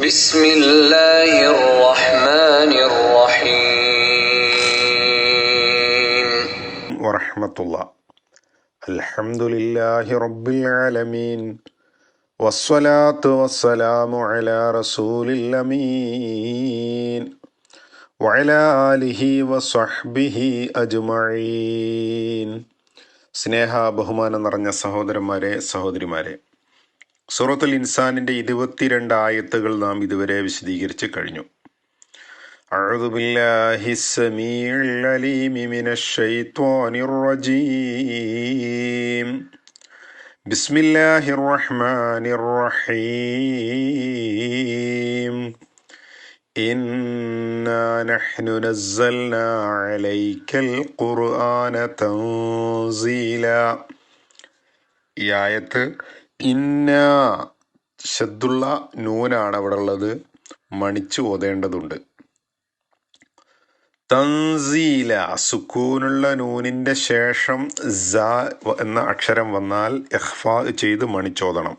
بسم الله الرحمن الرحيم വറഹമത്തുള്ള അൽഹംദുലില്ലാഹി റബ്ബിൽ ആലമീൻ വസ്സലാത്തു വസ്സലാമു അലാ റസൂലിൽ അമീൻ വഅലാ ആലിഹി വസ്വഹ്ബിഹി അജ്മഈൻ സ്നേഹ ബഹുമാനം നിറഞ്ഞ സഹോദരന്മാരെ സഹോദരിമാരെ സൂറത്തുൽ ഇൻസാനിന്റെ ഇരുപത്തിരണ്ട് ആയത്തുകൾ നാം ഇതുവരെ വിശദീകരിച്ച് കഴിഞ്ഞു أعوذ بالله السميع العليم من الشيطان الرجيم بسم الله الرحمن الرحيم إنا نحن نزلنا عليك القرآن تنزيلا ഈ ആയത്ത് ഇന്ന ശബ്ദുള്ള നൂനാണ് അവിടെ ഉള്ളത് മണിച്ചു ഓതേണ്ടതുണ്ട് തൻസീല സുക്കൂനുള്ള നൂനിന്റെ ശേഷം സ എന്ന അക്ഷരം വന്നാൽ ഇഖ്ഫാ ചെയ്ത് മണിച്ചോദണം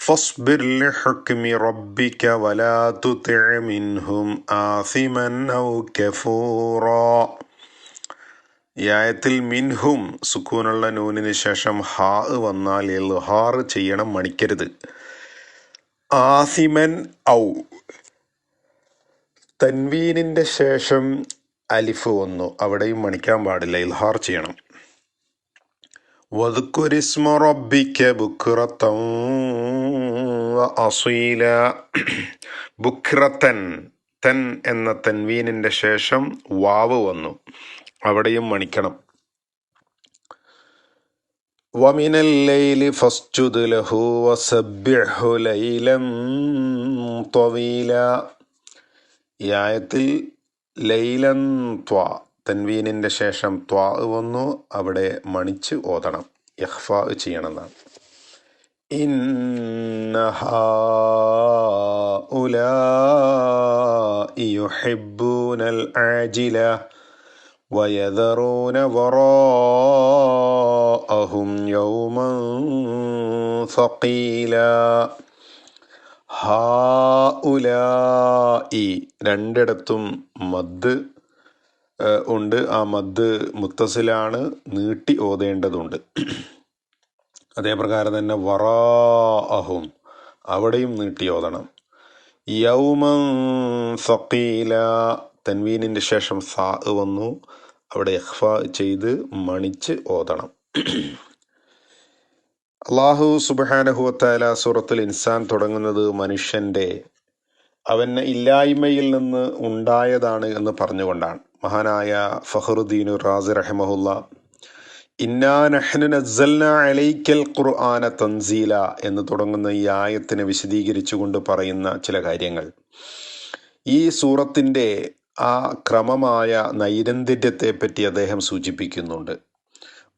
فاصبر لحكم ربك ولا تطع منهم آثما أو كفورا ഈ ആയത്തിൽ മിൻഹും സുക്കൂനുള്ള നൂനിന് ശേഷം ഹാ വന്നാൽ ഇൽഹാർ ചെയ്യണം മണിക്കരുത്. ആസിമൻ ഔ. തൻവീനിന്റെ ശേഷം അലിഫ് വന്നു. അവിടെയും മണിക്കാൻ പാടില്ല. ഇൽഹാർ ചെയ്യണം. വധുക്കുരിസ്മ റബ്ബിക്ക ബുക്റത്തൻ വ അസീല. ബുക്റത്തൻ തൻ എന്ന തൻവീനിന്റെ ശേഷം വാവ് വന്നു. അവിടെയും മണിക്കണം. വമിനൽ ലൈലി ഫസ്ജുദ് ലഹു വസബ്ബിഹു ലൈലം ത്വീല ഈ ആയത്തിൽ ലൈലൻ ത്വ തൻവീനിന്റെ ശേഷം ത്വ വന്നു അവിടെ മണിച്ച് ഓതണം യഹ്ഫ ചെയ്യണമെന്നാണ്. ഇന്നഹ ഉല യുഹിബ്ബൂനൽ ആജില. ويذرون وراءهم يوما ثقيلا ഹാഉലായി രണ്ടിടത്തും മദ് ഏഹ്, ഉണ്ട് ആ മദ് മുത്തസിലാണ് നീട്ടി ഓതേണ്ടതുണ്ട് അതേപ്രകാരം തന്നെ വറാഅഹും അവിടെയും നീട്ടി ഓതണം യൗമൻ സഖീല തൻവീനിന്റെ ശേഷം സാ വന്നു. അവിടെ എഹ്ഫ ചെയ്ത് മണിച്ച് ഓതണം. അള്ളാഹു സുബാനഹുവത്തായ സൂറത്തുൽ ഇൻസാൻ തുടങ്ങുന്നത് മനുഷ്യന്റെ അവന് ഇല്ലായ്മയിൽ നിന്ന് ഉണ്ടായതാണ് എന്ന് പറഞ്ഞുകൊണ്ടാണ്. മഹാനായ ഫഹറുദ്ദീനു റാസി റഹമഹുല്ല ഖുർആന തൻസീല എന്ന് തുടങ്ങുന്ന ഈ ആയത്തിനെ വിശദീകരിച്ചുകൊണ്ട് പറയുന്ന ചില കാര്യങ്ങൾ. ഈ സൂറത്തിന്റെ ആ ക്രമമായ നൈരന്തര്യത്തെപ്പറ്റി അദ്ദേഹം സൂചിപ്പിക്കുന്നുണ്ട്.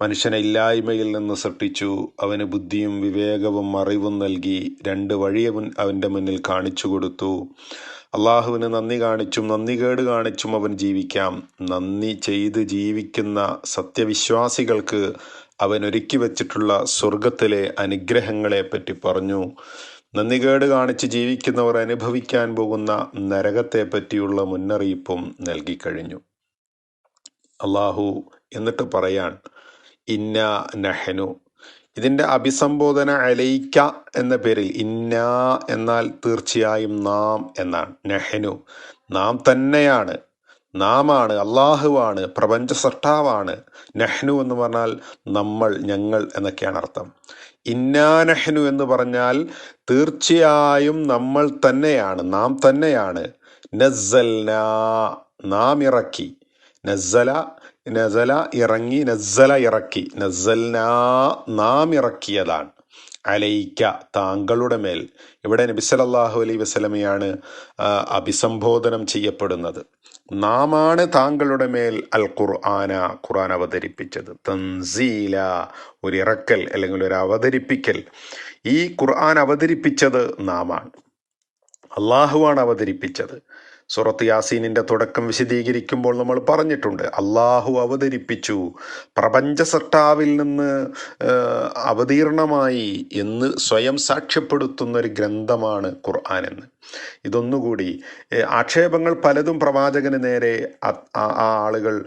മനുഷ്യനെ ഇല്ലായ്മയിൽ നിന്ന് സൃഷ്ടിച്ചു. അവന് ബുദ്ധിയും വിവേകവും അറിവും നൽകി രണ്ട് വഴി അവൻ അവന്റെ മുന്നിൽ കാണിച്ചു കൊടുത്തു. അള്ളാഹുവിന് നന്ദി കാണിച്ചും നന്ദി കേട് കാണിച്ചും അവൻ ജീവിക്കാം. നന്ദി ചെയ്ത് ജീവിക്കുന്ന സത്യവിശ്വാസികൾക്ക് അവൻ ഒരുക്കി വച്ചിട്ടുള്ള സ്വർഗത്തിലെ അനുഗ്രഹങ്ങളെപ്പറ്റി പറഞ്ഞു. നന്ദികേട് കാണിച്ച് ജീവിക്കുന്നവർ അനുഭവിക്കാൻ പോകുന്ന നരകത്തെ പറ്റിയുള്ള മുന്നറിയിപ്പും നൽകിക്കഴിഞ്ഞു. അള്ളാഹു എന്നിട്ട് പറയാൻ ഇന്ന നഹനു. ഇതിന്റെ അഭിസംബോധന അലയിക്ക എന്ന പേരിൽ ഇന്ന എന്നാൽ തീർച്ചയായും നാം എന്നാണ്. നെഹനു നാം തന്നെയാണ് നാമാണ് അള്ളാഹുവാണ് പ്രപഞ്ച സൃഷ്ടാവാണ്. നെഹ്നു എന്ന് പറഞ്ഞാൽ നമ്മൾ ഞങ്ങൾ എന്നൊക്കെയാണ് അർത്ഥം. ഇന്നാ നഹ്നു എന്ന് പറഞ്ഞാൽ തീർച്ചയായും നമ്മൾ തന്നെയാണ് നാം തന്നെയാണ്. നസൽന നാം ഇറക്കി. നസല നസല ഇറങ്ങി നസല ഇറക്കി. നസൽനാ നാം ഇറക്കിയതാണ്. അലയിക്ക താങ്കളുടെ മേൽ. ഇവിടെ നബി അലൈ അലൈഹി വസല്ലമയാണ് അഭിസംബോധനം ചെയ്യപ്പെടുന്നത്. നാമാണ് താങ്കളുടെ മേൽ അൽ ഖുർആന ഖുർആൻ അവതരിപ്പിച്ചത്. തൻസീല ഒരു ഇറക്കൽ അല്ലെങ്കിൽ ഒരു അവതരിപ്പിക്കൽ ഈ ഖുർആൻ അവതരിപ്പിച്ചത് നാമാണ്. അള്ളാഹുവാണ് അവതരിപ്പിച്ചത്. സുറത്ത് യാസീനിന്റെ തുടക്കം വിശദീകരിക്കുമ്പോൾ നമ്മൾ പറഞ്ഞിട്ടുണ്ട് അള്ളാഹു അവതരിപ്പിച്ചു. പ്രപഞ്ച സട്ടാവിൽ നിന്ന് അവതീർണമായി എന്ന് സ്വയം സാക്ഷ്യപ്പെടുത്തുന്ന ഒരു ഗ്രന്ഥമാണ് ഖുർആൻ എന്ന്. ഇതൊന്നുകൂടി. ആക്ഷേപങ്ങൾ പലതും പ്രവാചകന് നേരെ ആ ആളുകൾ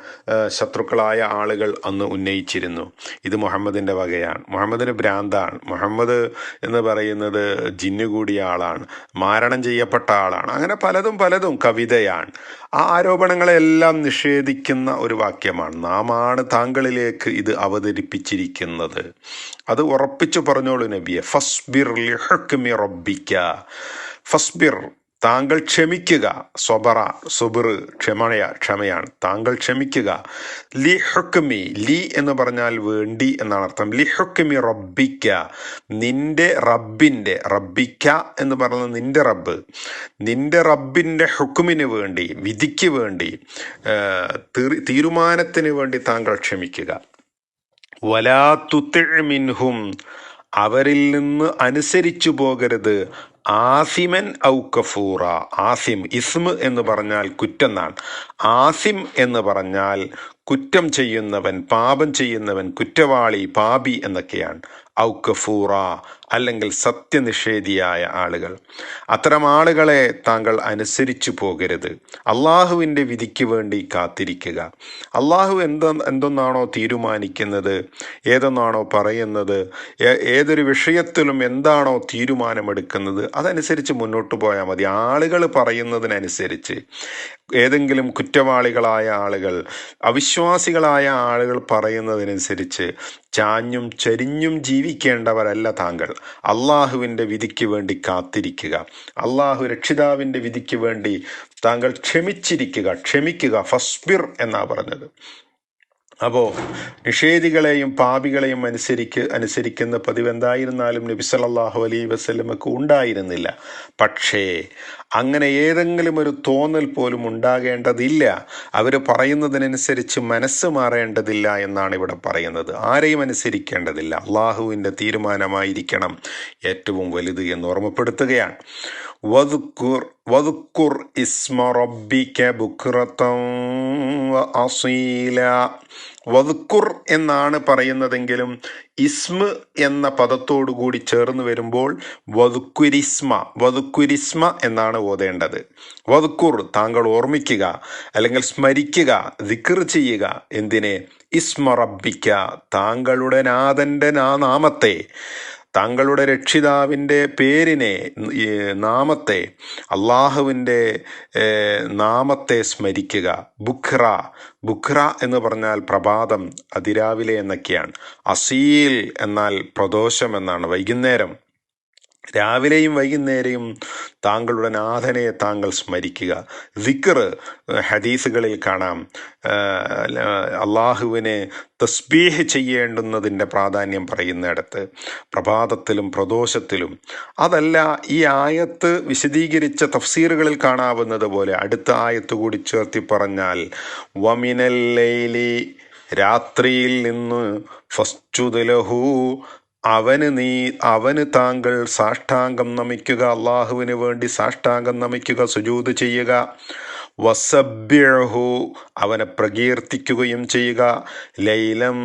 ശത്രുക്കളായ ആളുകൾ അന്ന് ഉന്നയിച്ചിരുന്നു. ഇത് മുഹമ്മദിന്റെ വകയാണ്. മുഹമ്മദിന് ഭ്രാന്താണ്. മുഹമ്മദ് എന്ന് പറയുന്നത് ജിന്നു കൂടിയ ആളാണ്. മാരണം ചെയ്യപ്പെട്ട ആളാണ്. അങ്ങനെ പലതും പലതും കവിതയാണ്. ആ ആരോപണങ്ങളെല്ലാം നിഷേധിക്കുന്ന ഒരു വാക്യമാണ്. നാമാണ് താങ്കളിലേക്ക് ഇത് അവതരിപ്പിച്ചിരിക്കുന്നത്. അത് ഉറപ്പിച്ചു പറഞ്ഞോളൂ നബിയെ. ഫസ്ബിർ റബ്ബിക്ക. ഫസ്ബിർ താങ്കൾ ക്ഷമിക്കുക. സ്വബറ സുബിർ ക്ഷമയ ക്ഷമയാണ്. താങ്കൾ ക്ഷമിക്കുക. ലി ഹുക്കുമി ലി എന്ന് പറഞ്ഞാൽ വേണ്ടി എന്നാണ് അർത്ഥം. ലി ഹുക്കുമി റബ്ബിക്ക നിന്റെ റബ്ബിന്റെ റബ്ബിക്ക എന്ന് പറയുന്നത് നിന്റെ റബ്ബ്. നിന്റെ റബ്ബിന്റെ ഹുക്കുമിന് വേണ്ടി വിധിക്ക് വേണ്ടി തീരുമാനത്തിന് വേണ്ടി താങ്കൾ ക്ഷമിക്കുക. വലാ തുത്തിഅ് മിൻഹും അവരിൽ നിന്ന് അനുസരിച്ചു പോകരുത്. ആസിമൻ ഔ കഫൂറ. ആസിം ഇസ്മ് എന്ന് പറഞ്ഞാൽ കുറ്റെന്നാണ് ആസിം എന്ന് പറഞ്ഞാൽ കുറ്റം ചെയ്യുന്നവൻ പാപം ചെയ്യുന്നവൻ കുറ്റവാളി പാപി എന്നൊക്കെയാണ്. ഔക്കഫൂറ അല്ലെങ്കിൽ സത്യനിഷേധിയായ ആളുകൾ. അത്തരം ആളുകളെ താങ്കൾ അനുസരിച്ചു പോകരുത്. അള്ളാഹുവിന്റെ വിധിക്ക് വേണ്ടി കാത്തിരിക്കുക. അള്ളാഹു എന്ത എന്തൊന്നാണോ തീരുമാനിക്കുന്നത് ഏതെന്നാണോ പറയുന്നത് ഏതൊരു വിഷയത്തിലും എന്താണോ തീരുമാനമെടുക്കുന്നത് അതനുസരിച്ച് മുന്നോട്ട് പോയാൽ മതി. ആളുകൾ പറയുന്നതിനനുസരിച്ച്. ഏതെങ്കിലും കുറ്റവാളികളായ ആളുകൾ അവിശ്വാസികളായ ആളുകൾ പറയുന്നതിനനുസരിച്ച് ചാഞ്ഞും ചരിഞ്ഞും ജീവിക്കേണ്ടവരല്ല താങ്കൾ. അള്ളാഹുവിന്റെ വിധിക്ക് വേണ്ടി കാത്തിരിക്കുക. അള്ളാഹു രക്ഷിതാവിന്റെ വിധിക്ക് വേണ്ടി താങ്കൾ ക്ഷമിച്ചിരിക്കുക. ക്ഷമിക്കുക. ഫസ്ബിർ എന്നാണ് പറഞ്ഞത്. അപ്പോൾ നിഷേധികളെയും പാപികളെയും അനുസരിക്ക് അനുസരിക്കുന്ന പതിവ് എന്തായിരുന്നാലും നബി സല്ലല്ലാഹു അലൈ വസ്ലമക്ക് ഉണ്ടായിരുന്നില്ല. പക്ഷേ അങ്ങനെ ഏതെങ്കിലും ഒരു തോന്നൽ പോലും ഉണ്ടാകേണ്ടതില്ല. അവർ പറയുന്നതിനനുസരിച്ച് മനസ്സ് മാറേണ്ടതില്ല എന്നാണ് ഇവിടെ പറയുന്നത്. ആരെയും അനുസരിക്കേണ്ടതില്ല. അള്ളാഹുവിന്റെ തീരുമാനമായിരിക്കണം ഏറ്റവും വലുത് എന്ന് ഓർമ്മപ്പെടുത്തുകയാണ്. വദുക്കുർ വദുക്കുർ ഇസ്മ റബ്ബിക അസീല. വദുക്കുർ എന്നാണ് പറയുന്നതെങ്കിലും ഇസ്മ എന്ന പദത്തോടു കൂടി ചേർന്ന് വരുമ്പോൾ വദുക്കുരിസ്മ വദുക്കുരിസ്മ എന്നാണ് ഓതേണ്ടത്. വദുക്കുർ താങ്കൾ ഓർമ്മിക്കുക അല്ലെങ്കിൽ സ്മരിക്കുക ദിക്കർ ചെയ്യുക. എന്തിനെ? ഇസ്മ റബ്ബിക്ക താങ്കളുടെ നാഥന്റെ നാമത്തെ താങ്കളുടെ രക്ഷിതാവിന്റെ പേരിനെ നാമത്തെ അള്ളാഹുവിന്റെ നാമത്തെ സ്മരിക്കുക. ബുഖ്ര ബുഖ്ര എന്ന് പറഞ്ഞാൽ പ്രഭാതം അതിരാവിലെ എന്നൊക്കെയാണ്. അസീൽ എന്നാൽ പ്രദോഷം എന്നാണ് വൈകുന്നേരം. രാവിലെയും വൈകുന്നേരവും താങ്കളുടെ നാഥനെ താങ്കൾ സ്മരിക്കുക. ദിക്കർ ഹദീസുകളിൽ കാണാം. അള്ളാഹുവിനെ തസ്ബീഹ് ചെയ്യേണ്ടുന്നതിന്റെ പ്രാധാന്യം പറയുന്നിടത്ത് പ്രഭാതത്തിലും പ്രദോഷത്തിലും. അതല്ല ഈ ആയത്ത് വിശദീകരിച്ച തഫ്സീറുകളിൽ കാണാവുന്നത് പോലെ അടുത്ത ആയത്ത് കൂടി ചേർത്തി പറഞ്ഞാൽ വമിനൽ രാത്രിയിൽ നിന്ന് ഫസ്റ്റുദലഹു അവന് നീ അവന് താങ്കൾ സാഷ്ടാംഗം നമിക്കുക അള്ളാഹുവിന് വേണ്ടി സാഷ്ടാംഗം നമിക്കുക സുജൂത് ചെയ്യുക. വസബ്യഹു അവനെ പ്രകീർത്തിക്കുകയും ചെയ്യുക. ലൈലം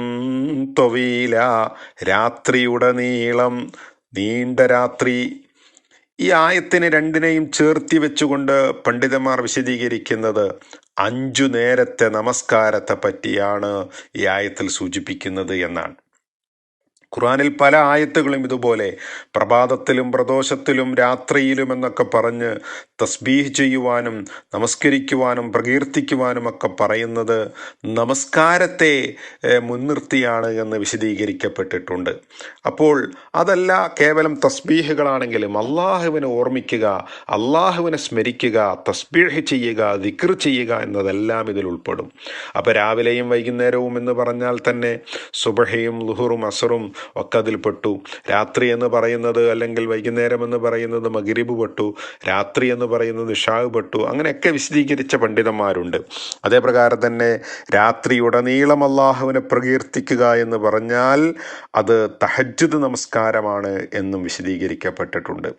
തൊവീല രാത്രിയുടെ നീളം നീണ്ട രാത്രി. ഈ ആയത്തിന് രണ്ടിനെയും ചേർത്തി വെച്ചുകൊണ്ട് പണ്ഡിതന്മാർ വിശദീകരിക്കുന്നത് അഞ്ചു നേരത്തെ നമസ്കാരത്തെ പറ്റിയാണ് ഈ ആയത്തിൽ സൂചിപ്പിക്കുന്നത് എന്നാണ്. ഖുറാനിൽ പല ആയത്തുകളും ഇതുപോലെ പ്രഭാതത്തിലും പ്രദോഷത്തിലും രാത്രിയിലും എന്നൊക്കെ പറഞ്ഞ് തസ്ബീഹ് ചെയ്യുവാനും നമസ്കരിക്കുവാനും പ്രകീർത്തിക്കുവാനും ഒക്കെ പറയുന്നത് നമസ്കാരത്തെ മുൻനിർത്തിയാണ് എന്ന് വിശദീകരിക്കപ്പെട്ടിട്ടുണ്ട്. അപ്പോൾ അതല്ല കേവലം തസ്ബീഹുകളാണെങ്കിലും അള്ളാഹുവിനെ ഓർമ്മിക്കുക അള്ളാഹുവിനെ സ്മരിക്കുക തസ്ബീഹ് ചെയ്യുക ദിക്ർ ചെയ്യുക എന്നതെല്ലാം ഇതിൽ ഉൾപ്പെടും. അപ്പോൾ രാവിലെയും വൈകുന്നേരവും എന്ന് പറഞ്ഞാൽ തന്നെ സുബഹയും ലുഹറും അസറും ഒക്കെ അതിൽ പെട്ടു രാത്രി എന്ന് പറയുന്നത് അല്ലെങ്കിൽ വൈകുന്നേരം എന്ന് പറയുന്നത് മകിരിബ് പെട്ടു രാത്രി എന്ന് പറയുന്നത് നിഷാവ് പെട്ടു അങ്ങനെയൊക്കെ വിശദീകരിച്ച പണ്ഡിതന്മാരുണ്ട്. അതേപ്രകാരം തന്നെ രാത്രി ഉടനീളം അള്ളാഹുവിനെ പ്രകീർത്തിക്കുക എന്ന് പറഞ്ഞാൽ അത് തഹജ്ജുദ് നമസ്കാരമാണ് എന്നും വിശദീകരിക്കപ്പെട്ടിട്ടുണ്ട്.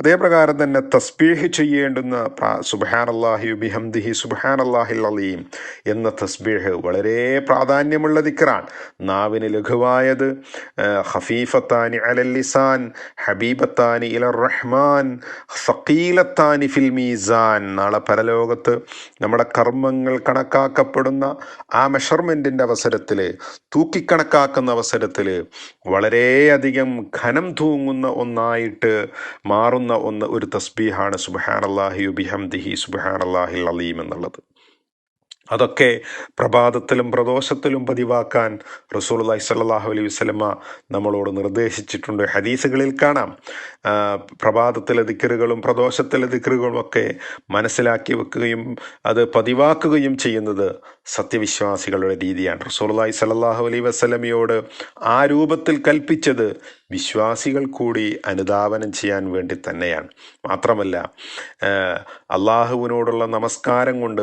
അതേപ്രകാരം തന്നെ തസ്ബീഹ് ചെയ്യേണ്ടുന്ന സുബാൻ അള്ളാഹി ബിഹംദിഹി സുബാൻ അള്ളാഹിൽ അലീം എന്ന തസ്ബീഹ് വളരെ പ്രാധാന്യമുള്ള ദിക്റാണ്. നാവിന് ലഘുവായത് ഖഫീഫത്താനി അലൽ ലിസാൻ ഹബീബത്താനി ഇല റഹ്മാൻ സക്കീലത്താനി ഫിൽ മീസാൻ. നാളെ പരലോകത്ത് നമ്മുടെ കർമ്മങ്ങൾ കണക്കാക്കപ്പെടുന്ന ആ മെഷർമെന്റിന്റെ അവസരത്തിൽ തൂക്കിക്കണക്കാക്കുന്ന അവസരത്തിൽ വളരെയധികം ഘനം തൂങ്ങുന്ന ഒന്നായിട്ട് മാറുന്ന ഒന്ന് ഒരു തസ്ബീഹാണ് സുബഹാൻ അള്ളാഹി ബിഹംദിഹി സുബഹാൻ അള്ളാഹിൽ അലീം എന്നുള്ളത്. അതൊക്കെ പ്രഭാതത്തിലും പ്രദോഷത്തിലും പതിവാക്കാൻ റസൂൽ അള്ളഹി സാഹു അലൈഹി വസ്ലമ നമ്മളോട് നിർദ്ദേശിച്ചിട്ടുണ്ട്. ഹദീസുകളിൽ കാണാം. പ്രഭാതത്തിലെ ദിക്കറുകളും പ്രദോഷത്തിലെ ദിക്കറുകളും ഒക്കെ മനസ്സിലാക്കി വെക്കുകയും അത് പതിവാക്കുകയും ചെയ്യുന്നത് സത്യവിശ്വാസികളുടെ രീതിയാണ്. റസൂൽ സലല്ലാഹു അലൈ അലൈഹി വസല്ലമയോട് ആ രൂപത്തിൽ കൽപ്പിച്ചത് വിശ്വാസികൾ കൂടി അനുധാവനം ചെയ്യാൻ വേണ്ടി തന്നെയാണ്. മാത്രമല്ല അള്ളാഹുവിനോടുള്ള നമസ്കാരം കൊണ്ട്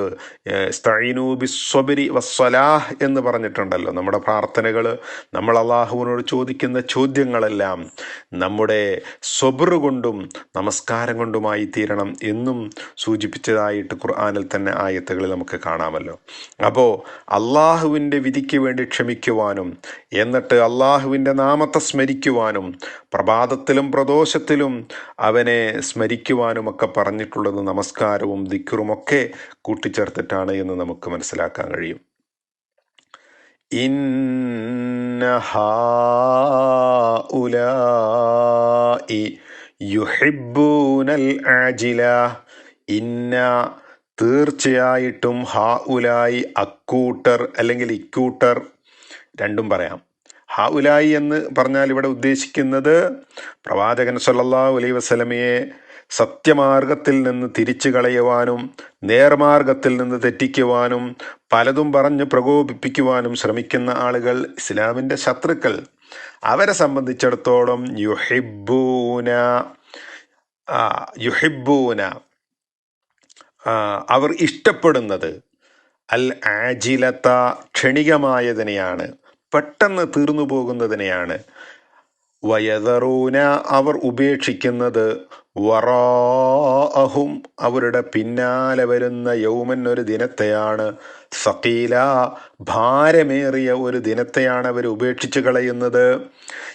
സ്തൈനൂബി സ്വബരി വസ്വലാഹ് എന്ന് പറഞ്ഞിട്ടുണ്ടല്ലോ. നമ്മുടെ പ്രാർത്ഥനകൾ നമ്മൾ അള്ളാഹുവിനോട് ചോദിക്കുന്ന ചോദ്യങ്ങളെല്ലാം നമ്മുടെ സ്വബറ് കൊണ്ടും നമസ്കാരം കൊണ്ടുമായി തീരണം എന്നും സൂചിപ്പിച്ചതായിട്ട് ഖുർആാനിൽ തന്നെ ആയത്തുകളിൽ നമുക്ക് കാണാമല്ലോ. അപ്പോൾ അള്ളാഹുവിന്റെ വിധിക്ക് വേണ്ടി ക്ഷമിക്കുവാനും എന്നിട്ട് അള്ളാഹുവിന്റെ നാമത്തെ സ്മരിക്കുവാനും പ്രഭാതത്തിലും പ്രദോഷത്തിലും അവനെ സ്മരിക്കുവാനും ഒക്കെ പറഞ്ഞിട്ടുള്ളത് നമസ്കാരവും ദിക്കറുമൊക്കെ കൂട്ടിച്ചേർത്തിട്ടാണ് എന്ന് നമുക്ക് മനസ്സിലാക്കാൻ കഴിയും. ഇന്ന ഉല ഇ തീർച്ചയായിട്ടും ഹാ ഉലായി അക്കൂട്ടർ അല്ലെങ്കിൽ ഇക്കൂട്ടർ രണ്ടും പറയാം. ഹാ ഉലായി എന്ന് പറഞ്ഞാൽ ഇവിടെ ഉദ്ദേശിക്കുന്നത് പ്രവാചകൻ സല്ലാ അലൈ വസല്ലമയെ സത്യമാർഗത്തിൽ നിന്ന് തിരിച്ചു കളയുവാനും നേർമാർഗത്തിൽ നിന്ന് തെറ്റിക്കുവാനും പലതും പറഞ്ഞ് പ്രകോപിപ്പിക്കുവാനും ശ്രമിക്കുന്ന ആളുകൾ ഇസ്ലാമിന്റെ ശത്രുക്കൾ. അവരെ സംബന്ധിച്ചിടത്തോളം യുഹിബൂന യുഹിബൂന അവർ ഇഷ്ടപ്പെടുന്നത് അൽ ആജിലത്ത ക്ഷണികമായതിനെയാണ് പെട്ടെന്ന് തീർന്നു പോകുന്നതിനെയാണ്. വയതറൂന അവർ ഉപേക്ഷിക്കുന്നത് വറാഅഹും അവരുടെ പിന്നാലെ വരുന്ന യൗമൻ ഒരു ദിനത്തെയാണ്. സഖീല ഭാരമേറിയ ഒരു ദിനത്തെയാണ് അവർ ഉപേക്ഷിച്ച് കളയുന്നത്.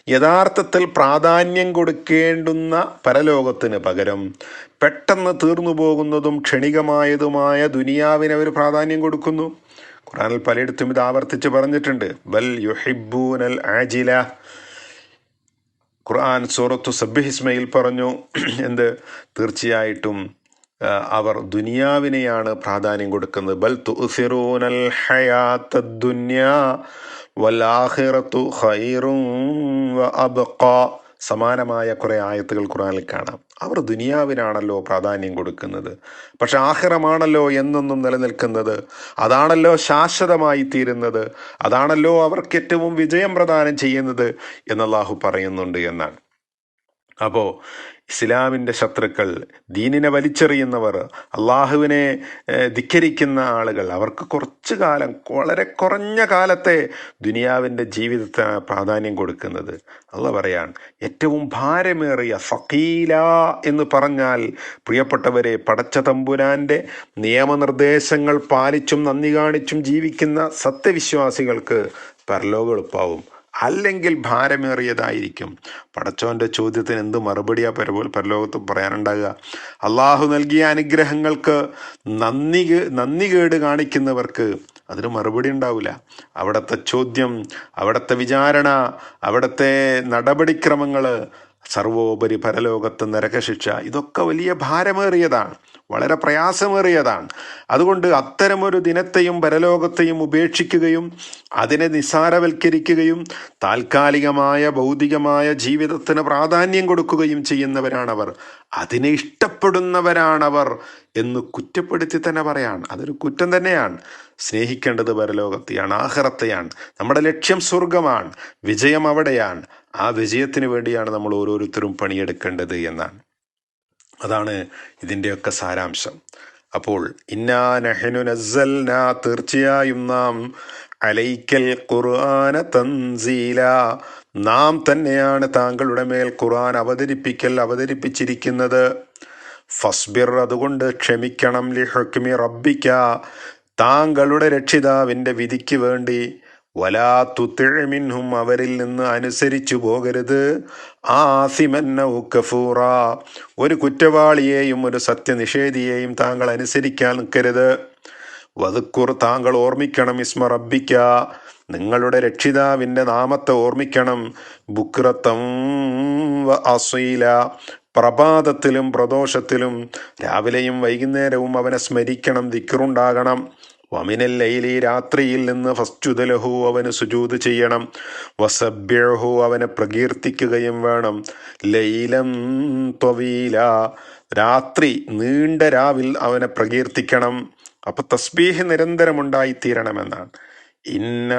യഥാർത്ഥത്തിൽ പ്രാധാന്യം കൊടുക്കേണ്ടുന്ന പരലോകത്തിന് പകരം പെട്ടെന്ന് തീർന്നു പോകുന്നതും ക്ഷണികമായതുമായ ദുനിയാവിന് അവർ പ്രാധാന്യം കൊടുക്കുന്നു. ഖുറാനിൽ പലയിടത്തും ഇത് ആവർത്തിച്ച് പറഞ്ഞിട്ടുണ്ട്. ബൽ യുഹിബൂനൽ ആജില ഖുർആൻ സൂറത്തു സബ്ബിഹിസ്മയിൽ പറഞ്ഞു എന്ത്? തീർച്ചയായിട്ടും അവർ ദുനിയാവിനെയാണ് പ്രാധാന്യം കൊടുക്കുന്നത്. ബൽ തുസിറൂനൽ ഹയാത്ത ദുനിയാ വലാഹിറത്തു ഹൈറും സമാനമായ കുറേ ആയത്തുകൾ ഖുറാനിൽ കാണാം. അവർ ദുനിയാവിനാണല്ലോ പ്രാധാന്യം കൊടുക്കുന്നത്. പക്ഷെ ആഹ്റമാണല്ലോ എന്നൊന്നും നിലനിൽക്കുന്നത്. അതാണല്ലോ ശാശ്വതമായി തീരുന്നത്. അതാണല്ലോ അവർക്ക് ഏറ്റവും വിജയം പ്രദാനം ചെയ്യുന്നത് എന്നല്ലാഹു പറയുന്നുണ്ട് എന്നാണ്. അപ്പോൾ ഇസ്ലാമിന്റെ ശത്രുക്കൾ ദീനിനെ വലിച്ചെറിയുന്നവർ അള്ളാഹുവിനെ ധിക്കരിക്കുന്ന ആളുകൾ അവർക്ക് കുറച്ച് കാലം വളരെ കുറഞ്ഞ കാലത്തെ ദുനിയാവിന്റെ ജീവിതത്തെ പ്രാധാന്യം കൊടുക്കുന്നത്. അല്ല പറയാൻ ഏറ്റവും ഭാരമേറിയ ഫക്കീല എന്ന് പറഞ്ഞാൽ പ്രിയപ്പെട്ടവരെ പടച്ച തമ്പുരാന്റെ നിയമനിർദ്ദേശങ്ങൾ പാലിച്ചും നന്ദി കാണിച്ചും ജീവിക്കുന്ന സത്യവിശ്വാസികൾക്ക് പരലോകം എളുപ്പാവും അല്ലെങ്കിൽ ഭാരമേറിയതായിരിക്കും. പടച്ചോന്റെ ചോദ്യത്തിന് എന്ത് മറുപടിയാ പരപോൽ പരലോകത്ത് പറയാനുണ്ടാകുക? അള്ളാഹു നൽകിയ അനുഗ്രഹങ്ങൾക്ക് നന്ദി നന്ദി കേട് കാണിക്കുന്നവർക്ക് അതിന് മറുപടി ഉണ്ടാവില്ല അവിടുത്തെ ചോദ്യം അവിടുത്തെ വിചാരണ അവിടുത്തെ നടപടിക്രമങ്ങൾ സർവോപരി പരലോകത്ത് നരകശിക്ഷ ഇതൊക്കെ വലിയ ഭാരമേറിയതാണ്. വളരെ പ്രയാസമേറിയതാണ്. അതുകൊണ്ട് അത്തരമൊരു ദിനത്തെയും പരലോകത്തെയും ഉപേക്ഷിക്കുകയും അതിനെ നിസ്സാരവൽക്കരിക്കുകയും താൽക്കാലികമായ ഭൗതികമായ ജീവിതത്തിന് പ്രാധാന്യം കൊടുക്കുകയും ചെയ്യുന്നവരാണവർ. അതിനെ ഇഷ്ടപ്പെടുന്നവരാണവർ എന്ന് കുറ്റപ്പെടുത്തി തന്നെ പറയാണ്. അതൊരു കുറ്റം തന്നെയാണ്. സ്നേഹിക്കേണ്ടത് പരലോകത്തെയാണ് ആഹ്റത്തെയാണ്. നമ്മുടെ ലക്ഷ്യം സ്വർഗമാണ് വിജയം അവിടെയാണ്. ആ വിജയത്തിന് വേണ്ടിയാണ് നമ്മൾ ഓരോരുത്തരും പണിയെടുക്കേണ്ടത് എന്നാണ്. അതാണ് ഇതിന്റെയൊക്കെ സാരാംശം. അപ്പോൾ ഇന്നാ നഹനു നസ്സൽന തീർച്ചയായും നാം അലൈക്കൽ ഖുർആന തൻസീല. നാം തന്നെയാണ് താങ്കളുടെ മേൽ ഖുർആൻ അവതരിപ്പിക്കൽ അവതരിപ്പിച്ചിരിക്കുന്നത്. ഫസ്ബിർ അതുകൊണ്ട് ക്ഷമിക്കണം ലി ഹുക്മി റബ്ബിക്ക. താങ്കളുടെ രക്ഷിതാവിന്റെ വിധിക്ക് വേണ്ടി വലാ തുത്തിഴമിൻഹും അവരിൽ നിന്ന് അനുസരിച്ചു പോകരുത്. ആസിമന്നൗ ഉക്കഫൂറ ഒരു കുറ്റവാളിയെയും ഒരു സത്യനിഷേധിയെയും താങ്കൾ അനുസരിക്കാൻ നിൽക്കരുത്. വതുക്കുർ താങ്കൾ ഓർമ്മിക്കണം ഇസ്മ റബ്ബിക്ക നിങ്ങളുടെ രക്ഷിതാവിന്റെ നാമത്തെ ഓർമ്മിക്കണം. ബുക്രത്തം അസൈല പ്രഭാതത്തിലും പ്രദോഷത്തിലും രാവിലെയും വൈകുന്നേരവും അവനെ സ്മരിക്കണം ദിക്കറുണ്ടാകണം വമിനൽ ലൈലി രാത്രിയിൽ നിന്ന് ഫസ്റ്റുദലഹു അവന് സുജൂത് ചെയ്യണം. വസബ്യഹു അവനെ പ്രകീർത്തിക്കുകയും വേണം. ലൈലം ത്വവീല. രാത്രി നീണ്ട രാവിൽ അവനെ പ്രകീർത്തിക്കണം. അപ്പൊ തസ്ബീഹ് നിരന്തരമുണ്ടായിത്തീരണമെന്നാണ്. ഇന്ന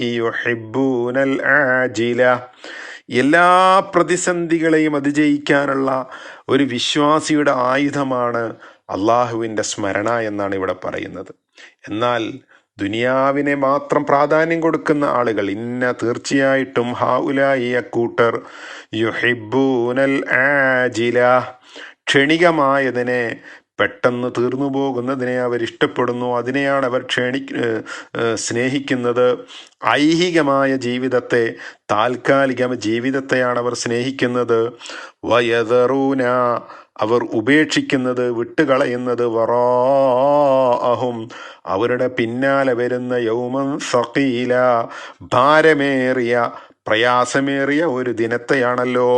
യുഹിബ്ബൂനൽ ആജില. എല്ലാ പ്രതിസന്ധികളെയും അതിജയിക്കാനുള്ള ഒരു വിശ്വാസിയുടെ ആയുധമാണ് അള്ളാഹുവിന്റെ സ്മരണ എന്നാണ് ഇവിടെ പറയുന്നത്. എന്നാൽ ദുനിയാവിനെ മാത്രം പ്രാധാന്യം കൊടുക്കുന്ന ആളുകൾ ഇന്ന തീർച്ചയായിട്ടും ഹാഉലായി അക്കൂട്ടർ യുഹിബൂനൽ ആജില ക്ഷണികമായതിനെ പെട്ടെന്ന് തീർന്നു പോകുന്നതിനെ അവർ ഇഷ്ടപ്പെടുന്നു. അതിനെയാണ് അവർ ക്ഷണി സ്നേഹിക്കുന്നത്. ഐഹികമായ ജീവിതത്തെ താൽക്കാലിക ജീവിതത്തെയാണ് അവർ സ്നേഹിക്കുന്നത്. വയതറൂന അവർ ഉപേക്ഷിക്കുന്നത് വിട്ടുകളയുന്നത്. വറാഹും അവരുടെ പിന്നാലെ വരുന്ന യൗമൻ സഖീല ഭാരമേറിയ പ്രയാസമേറിയ ഒരു ദിനത്തെയാണല്ലോ.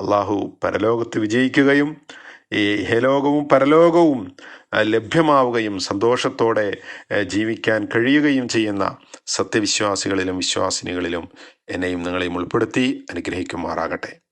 അള്ളാഹു പരലോകത്ത് വിജയിക്കുകയും ഈ ഹേലോകവും പരലോകവും ലഭ്യമാവുകയും സന്തോഷത്തോടെ ജീവിക്കാൻ കഴിയുകയും ചെയ്യുന്ന സത്യവിശ്വാസികളിലും വിശ്വാസിനികളിലും എന്നെയും നിങ്ങളെയും ഉൾപ്പെടുത്തി അനുഗ്രഹിക്കുമാറാകട്ടെ.